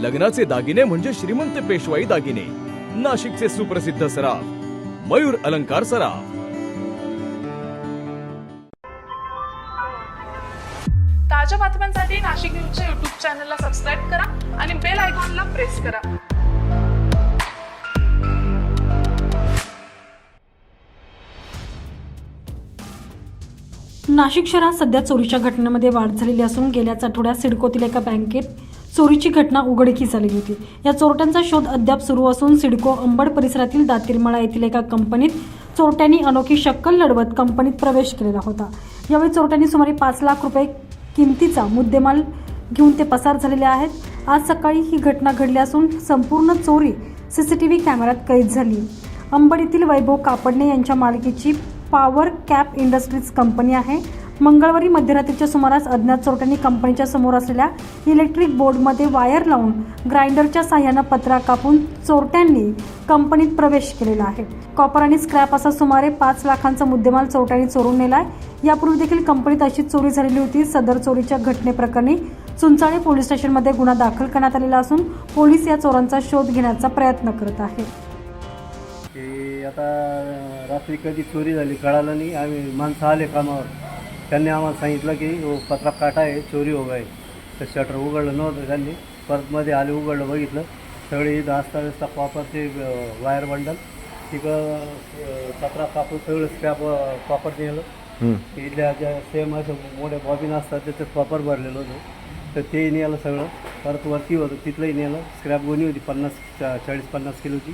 लग्नाचे दागिने म्हणजे श्रीमंत पेशवाई दागिने. नाशिकचे सुप्रसिद्ध सराफ मयूर अलंकार सराफ. ताज्या बातम्यांसाठी नाशिक न्यूजच्या युट्यूब चॅनलला सबस्क्राईब करा आणि बेल आयकॉनला प्रेस करा. नाशिक शहरात सध्या चोरीच्या घटनेमध्ये वाढ झालेली असून गेल्याच आठवड्यात सिडकोतील एका बँकेत चोरीची घटना उघडकीस आली होती. या चोरट्यांचा शोध अद्याप सुरू असून सिडको अंबड परिसरातील दातीरमाळा येथील एका कंपनीत चोरट्यांनी अनोखी शक्कल लढवत कंपनीत प्रवेश केलेला होता. यावेळी चोरट्यांनी सुमारे पाच लाख रुपये किमतीचा मुद्देमाल घेऊन ते पसार झालेले आहेत. आज सकाळी ही घटना घडली असून संपूर्ण चोरी सी सी टी व्ही कॅमेऱ्यात कैद झाली. अंबड येथील वैभव कापडणे यांच्या मालकीची पॉवर कॅप इंडस्ट्रीज कंपनी आहे. मंगळवारी मध्यरात्रीच्या सुमारास अज्ञात चोरट्यांनी कंपनीच्या समोर असलेल्या इलेक्ट्रिक बोर्डमध्ये वायर लावून ग्राइंडरच्या साह्यानं पत्रा कापून चोरट्यांनी कंपनीत प्रवेश केलेला आहे. कॉपर आणि स्क्रॅप असा सुमारे पाच लाखांचा मुद्देमाल चोरट्यांनी चोरून नेलाय. यापूर्वी देखील कंपनीत अशीच चोरी झालेली होती. सदर चोरीच्या घटनेप्रकरणी चुंचाळे पोलीस स्टेशनमध्ये गुन्हा दाखल करण्यात आलेला असून पोलीस या चोरांचा शोध घेण्याचा प्रयत्न करत आहे. आता रात्री कधी चोरी झाली कळालं नाही. आम्ही माणसं आले कामावर. त्यांनी आम्हाला सांगितलं की "ओ, पत्रा काटा आहे चोरी हो गए तर शटर उघडलं नव्हतं त्यांनी. परत मध्ये आले उघडलं बघितलं. सगळे इथं असता कॉपरचे अं, वायर बंडल तिकडं पत्रा कापून सगळं स्क्रॅप कॉपर नेलं. इथल्या ज्या सेम असं मोठ्या बॉबिन असतात त्याच्यात कॉपर भरलेलं होतं. तर ते नेलं सगळं. परत वरती होतं तिथलंही नेलं. स्क्रॅप गोणी होती पन्नास चा- चाळीस पन्नास किलोची.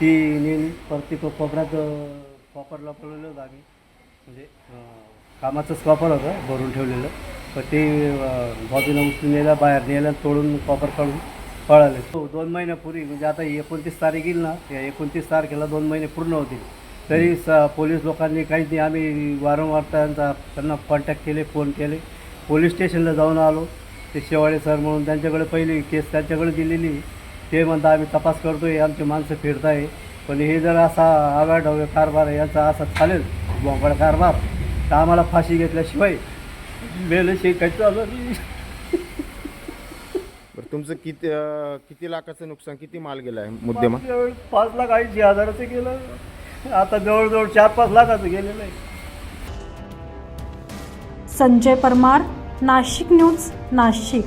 ती नेली. परत तिथं कोपऱ्यात अं, कॉपर लपवलेलं होतं आम्ही. म्हणजे कामाचं कामाचंच कॉपर होतं भरून ठेवलेलं. तर ते बॉबीनं उचलून नेलं बाहेर नेलं तोडून कॉपर काढून पळाले. तो दोन महिन्यापूर्वी म्हणजे आता एकोणतीस तारीख येईल ना या एकोणतीस तारखेला दोन महिने पूर्ण होतील. तरी स पोलीस लोकांनी काहीच नाही आम्ही वारंवार त्यांचा त्यांना कॉन्टॅक्ट केले फोन केले. पोलीस स्टेशनला जाऊन आलो. ते शेवाळे सर म्हणून त्यांच्याकडे पहिली केस त्यांच्याकडे दिलेली. ते म्हणता आम्ही तपास करतो आहे आमची माणसं फिरताय. पण हे जर असा आवाढव्य कारभार आहे याचा असा चालेल. बोंबड कारभार. तर आम्हाला फाशी घेतल्याशिवाय मेलं शिकायचं नाही. बरं तुमचं किती अं, किती लाखाचं नुकसान किती माल गेला आहे मुद्देमाल? मागच्या वेळेस पाच लाख ऐंशी हजाराचं गेलं. आता जवळजवळ चार पाच लाखाचं गेलेलं आहे. संजय परमार नाशिक न्यूज नाशिक.